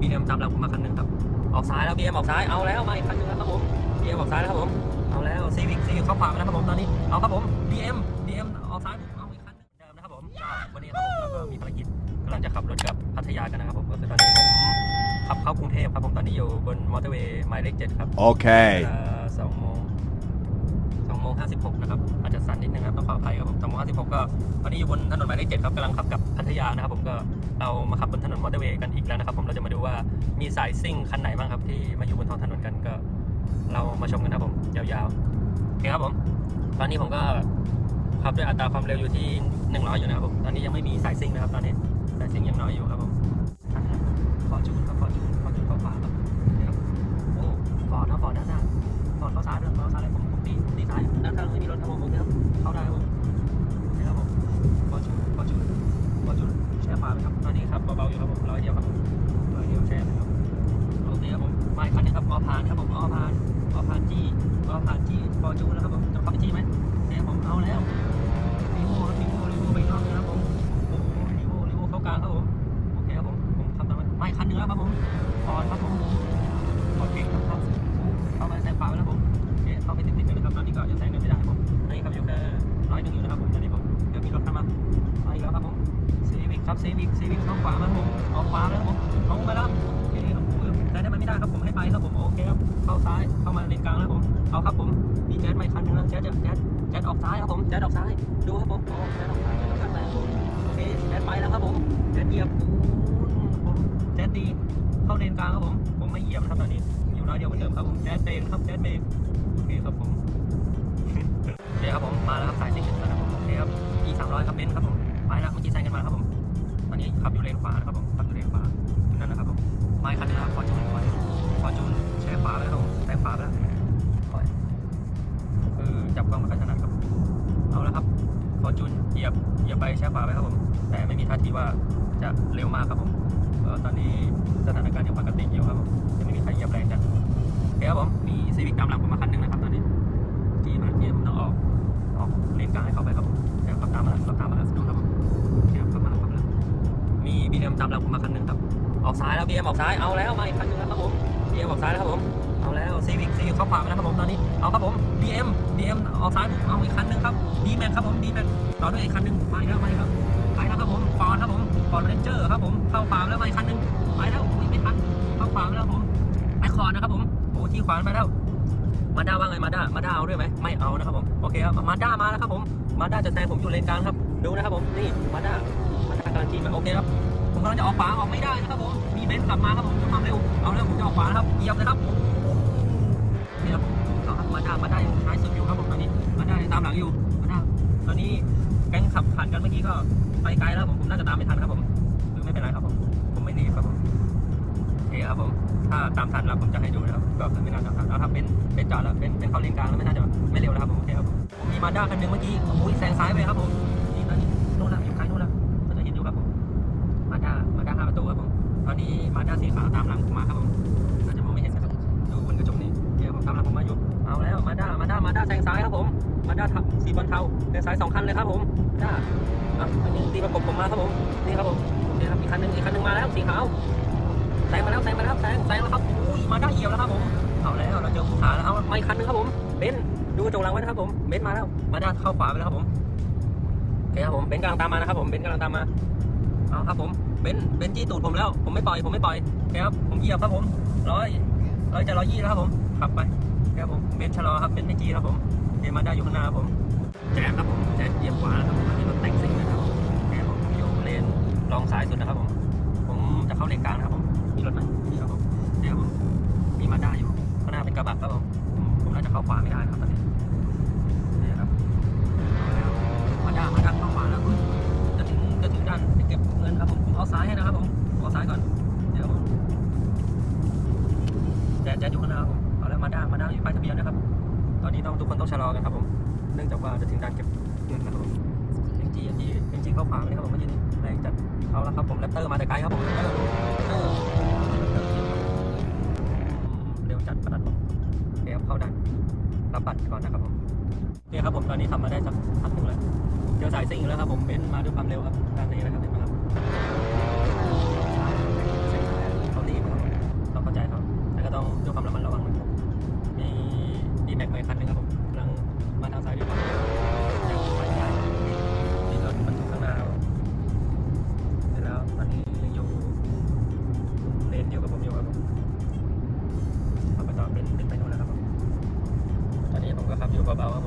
บีเอ็มตามหลังผมมาคันหนึ่งครับ ออกซ้ายแล้วบีเอ็มออกซ้าย เอาแล้วมาอีกคันหนึงแล้วครับผมบีเอ็มออกซ้ายแล้วครับผม เอาแล้วซีวิกซีวิกเข้าขวามาแล้วครับผมตอนนี้ เอาครับผมบีเอ็มบีเอ็มออกซ้ายเอาอีกคันหนึงเดิมนะครับผมก็วันนี้ครับผมแล้วก็มีภารกิจกำลังจะขับรถกลับพัทยากันนะครับผมก็คือตอนนี้ผมขับเข้ากรุงเทพครับผมตอนนี้อยู่บนมอเตอร์เวย์หมายเลขเจ็ดครับ Okay. เวลาสองโมงสอง โมงห้าสิบหกนะครับอาจจะสั่นนิดนึงครับต้องขออภัยครับผมสองโมงห้าสิบหกก็ตอนนี้อยู่บนถนนหมายเลขเจ็ดครับกำลังขับกลับพัทยานะครับผมก็เรามาขับบนถนนมอเตอร์เวย์กันอีกแล้วนะครับผมเราจะมาดูว่ามีสายซิ่งคันไหนบ้างครับที่มาอยู่บนท้องถนนกันก็เรามาชมกันนะครับผมยาวๆโอเคครับผม ตอนนี้ผมก็ขับด้วยอัตราความเร็วอยู่ที่หนึ่งร้อยอยู่นะครับผมตอนนี้ยังไม่มีสายซิ่งนะครับตอนนี้สายซิ่งยังน้อยอยู่ครับผม ครับผมโอเคครับเข้าได้ครับผมโอเครับผมฟอจูนฟอจูนฟอร์จูนแช่ขวาไปครับตอนนี้ครับเบาๆอยู่ครับผมร้อยเดียวครับร้อยเดียวแช่ไปครับโอเคครับผมมาอีกคันนึงครับออพานครับผมออพานออพานจี้ออพานจี้ฟอร์จูนนะครับผมจะเข้าไปจี้ไหมโอเคผมเอาแล้วรีโวครับรีโวรีโวไปอีกรอบนึงครับผมโอ้โหรีโวรีโวเข้ากลางครับผมโอเคครับผมผมขับตามมามาอีกคันหนึงแล้วครับผมฟอร์ดครับผมฟอร์ดเก่งครับเข้ามาแซงขวาไปแล้วผมโอเคเข้าไปติดๆกันนะครับตอนนี้ก็ยังแซงกันไม่ได้ครับผม นี้ครับอยู่แค่ร้อยหนึ่งอยู่นะครับผมตอนนี้ผมเดี๋ยวมีรถเข้ามามาอีกแล้วครับผมซีวิกครับซีวิกซีวิกเข้าขวามาครับผมออกขวาแล้วครับผมลงไปแล้วโอเคครับผมแต่ได้ไหมไม่ได้ครับผมให้ไปครับผมโอเคครับเข้าซ้ายเข้ามาเลนกลางแล้วผมเอาครับผมมีแจ๊ดมาอีกคันหนึงแล้วแจ๊ดแจ๊ดแจ๊ดแจ๊ดออกซ้ายครับผมแจ๊ดออกซ้ายดูครับผมโอ้แจ๊ดออกซ้ายแล้วกันแล้วโอเคแจ๊ดไปแล้วครับผมแจ๊ดเหยียบผมแจ๊ดดีเข้าเลนกลางครับผมผมไม่เหยียบครับตอนนี้อยู่ร้อยเดียวเหมือนเดิมครับผมแจ๊ดเบรกครับแจ๊ดเบรกโอเคครับผม โอเคครับผมมาแล้วครับสายซิ่งแล้วนะครับผมโอเคครับ e 3 0 0ครับเบนซ์ครับผมไปแล้วเมื่อกี้แซงกันมาครับผมตอนนี้ขับอยู่เลนขวานะครับผมขับอยู่เลนขวาอยู่นั่นนะครับผมไม่คันนี้นะครับฟอร์จูนฟอร์จูนแช่ขวาไปแล้วครับผมแซงขวาไปแล้วปล่อยคือจับกล้องไม่ค่อยถนัดครับเอาแล้วครับฟอร์จูนเหยียบเหยียบไปแช่ขวาไปครับผม แต่ไม่มีท่าทีว่าจะเร็วมากครับผมก็ตอนนี้สถานการณ์ยังปกติอยู่ครับผมยังไม่มีใครเหยียบแรงจัดโอเคครับผมมีซีวิกตามหลังผมมาคันหนึ่งนะครับตอนนี้ที่มาที่ผมต้องออก ออก เลนกลางให้เขาไปครับผมเดี๋ยขับตามมาแล้วขับตามมาแล้วดูครับผมขับมาแล้วขับมาแล้วมีบีเอ็มตามหลังผมมาคันหนึ่งครับ ออกซ้ายแล้วบีเอ็มออกซ้ายเอาแล้วมาอีกคันหนึงแล้วครับผมบีเอ็มออกซ้ายแล้วครับผมเอาแล้วซีวิกซีวิกเข้าขวามาแล้วครับผมตอนนี้เอาครับผมบีเอ็มบีเอ็มออกซ้ายผมเอาอีกคันหนึงครับดีแม็กครับผมดีแม็กต่อด้วยอีกคันหนึงมาอีกแล้วมาอีกแล้วไปแล้วครับผมฟอร์ดครับผมฟอร์ดเรนเจอร์ครับผมเข้าขวามาแล้วมาอีกคันหนึงไปแล้วไม่ทันเข้าขวามาแล้วผมไปคอร์ดนะครับผมโอ้ที่ขวานไปแล้ว มาด้าว่าไงมาด้ามาด้าเอาด้วยไหมไม่เอานะครับผมโอเคครับมาด้ามาแล้วครับผมมาด้าจะแซงผมอยู่เลนกลางครับดูนะครับผมนี่มาด้ามาด้ากำลังขี่มาโอเคครับผมกำลังจะออกขวาออกไม่ได้นะครับผมมีเบนซ์ขับมาครับผมด้วยความเร็วเอาแล้วผมจะออกขวานะครับเหยียบเลยครับนี่ครับเอาครับมาด้ามาด้ายังท้ายสุดอยู่ครับผมตอนนี้มาด้าตามหลังอยู่มาด้าตอนนี้แก๊งขับผ่านกันเมื่อกี้ก็ไปไกลแล้วผมผมน่าจะตามไม่ทันครับผมคือไม่เป็นไรครับผมผมไม่หนีครับผม โอเครับผมถ้าตามทันแล้วผมจะให้ดูนะครับก็คือไม่น่าจะทันแล้วถ้าเป็นเป็นจอดแล้วเป็นเป็นเข้าเลนกลางแล้วไม่น่าจะไม่เร็วแล้วครับผมโอเคครับผมมีมาด้าคันหนึ่งเมื่อกี้โอ้ยแซงซ้ายไปครับผมนี่ตอนนี้โน่นละอยู่ไกลโน่นละก็จะเห็นอยู่ครับผมมาด้ามาด้าห้าประตูครับผมตอนนี้มาด้าสีขาวตามหลังผมมาครับผมอาจจะมองไม่เห็นนะครับดูบนกระจกนี่เดี๋ยวผมตามหลังผมมาอยู่เอาแล้วมาด้ามาด้ามาด้าแซงซ้ายครับผมมาด้าทับสีบอลเทาแซงซ้ายสองคันเลยครับผมด้าอะอันนี้ตีประกบผมมาครับผมนี่ครับผมนี่ครับอีกคันหนึ่งอีกคันหนึ่งมาแล้วสีขาว แซงมาแล้วแซงมาแล้วแซงแซงแล้วครับอุ้ยมาได้าเหยียบแล้วครับผมเอาแล้วเราเจอผู้ขาแล้วเอาไม่คันหนึงครับผมเบนซ์ดูกระจกหลังไว้นะครับผมเบนซ์มาแล้วมาด้าเข้าขวาไปแล้วครับผมโอเคครับผมเบนซ์กำลังตามมานะครับผมเบนซ์กำลังตามมาเอาครับผมเบนซ์เบนซ์จี้ตูดผมแล้ว ผมไม่ปล่อยผมไม่ปล่อยโอเคครับผมเหยียบครับผมร้อยร้อยจะร้อยยี่แล้วครับผมขับไปโอเคครับผมเบนซ์ชะลอครับเบนซ์ไม่จี้ครับผมเดี๋ยวมาด้าอยู่ข้างหน้าครับผมแจ๊ดครับผม จะถึงด้านเก็บเงินครับผมเอ็นจีเอ็นจีเอ็นจีเข้าขวาไม่ครับผมเมื่อกี้นี้แรงจัดเอาละครับผมแรปเตอร์มาแต่ไกลครับผมเร็วจัดขนาดโอเคครับเข้าด่านรับบัตรก่อนนะครับผมโอเคครับผมตอนนี้ทำมาได้สักพักหนึ่งแล้วเจอสายซิ่งแล้วครับผมเป็นมาด้วยความเร็วครับด้านนี้นะครับเห็นไหมครับเส้นทางเขารีบครับองด้วยู่เบาๆครับผม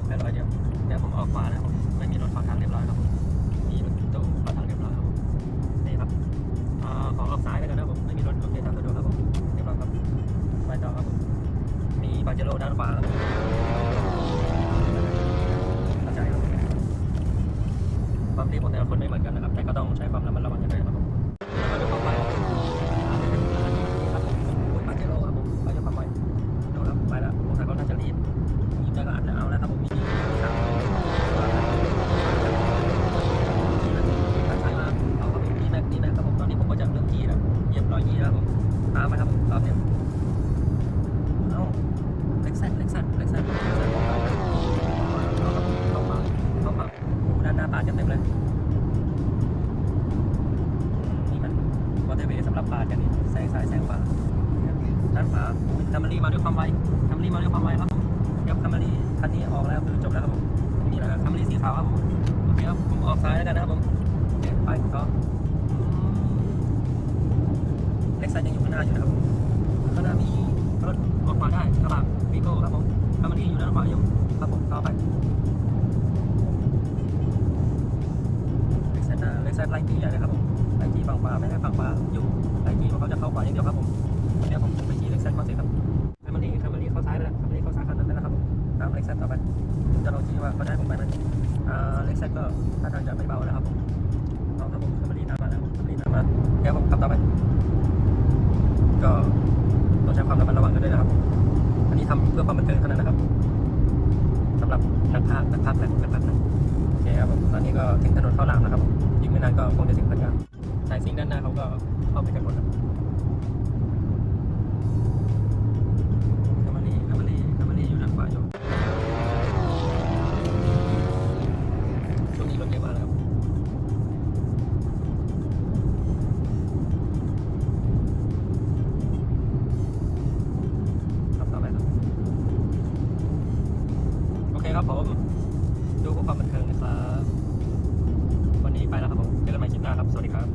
แค่ร้อยเดียวเดี๋ยวผมออกขวานะครับไม่มีรถขอทางเรียบร้อยครับผมมีรถตู้ขอทางเรียบร้อยครับนี่ครับขอออกซ้ายแล้วกันนะผมไม่มีรถโอเคตามสะดวกครับผมเรียบร้อยครับไปต่อครับผมมีปาเจโร่ด้านขวาครับเข้าใจครับความรีบของแต่ละคนไม่เหมือนกันนะครับแต่ก็ต้องใช้ความระมัดระวัง ความไวคัมรีมาด้วยความไวครับผมยับคัมรีคันนี้ออกแล้วคือจบแล้วครับผมนี่แหละคัมรีสีขาวครับผมโอเคครับผมออกซ้ายแล้วกันนะครับผมไปก็เล็กซด์ยังอยู่ข้างหน้าอยู่นะครับผมข้างหน้ามีรถออกขวาได้กระบะวีโก้ครับผมคัมรีอยู่ด้านขวาอยู่ครับผมต่อไปเล็กซ้าเล็กไซด์ไล่ตีใหญ่เลยครับผมไอจีฝั่งขวาไม่ได้ฝั่งขวาอยู่ไอจีของเขาจะเข้าขวาอย่างเดียวครับผม เล็กเซนต่อไปจะลองจีว่าเขาจะให้ผมไปไหมอ่าเล็กเซนก็ท่าทางจะไม่เบาแล้วครับผมเอาครับผมแคมเบอรี่ตามาแล้วแคมเบอรี่ตามาเดี๋ยวผมขับต่อไป ก็ต้องใช้ความระมัดระวังกันด้วยนะครับ อันนี้ทำเพื่อความบันเทิงเท่านั้นนะครับสำหรับนักพากนักพากย์และนักพากนะโอเคครับผมตอนนี้ก็ถึงถนนข้าวหลามนะครับผมอีกไม่นานก็คงจะถึงพัทยาสายซิงด้านหน้าเขาก็เข้าไปกันหมดแล้ว ครับผม ดูเพื่อความบันเทิงนะครับ วันนี้ไปแล้วครับผมเจอกันใหม่คลิปหน้าครับ สวัสดีครับ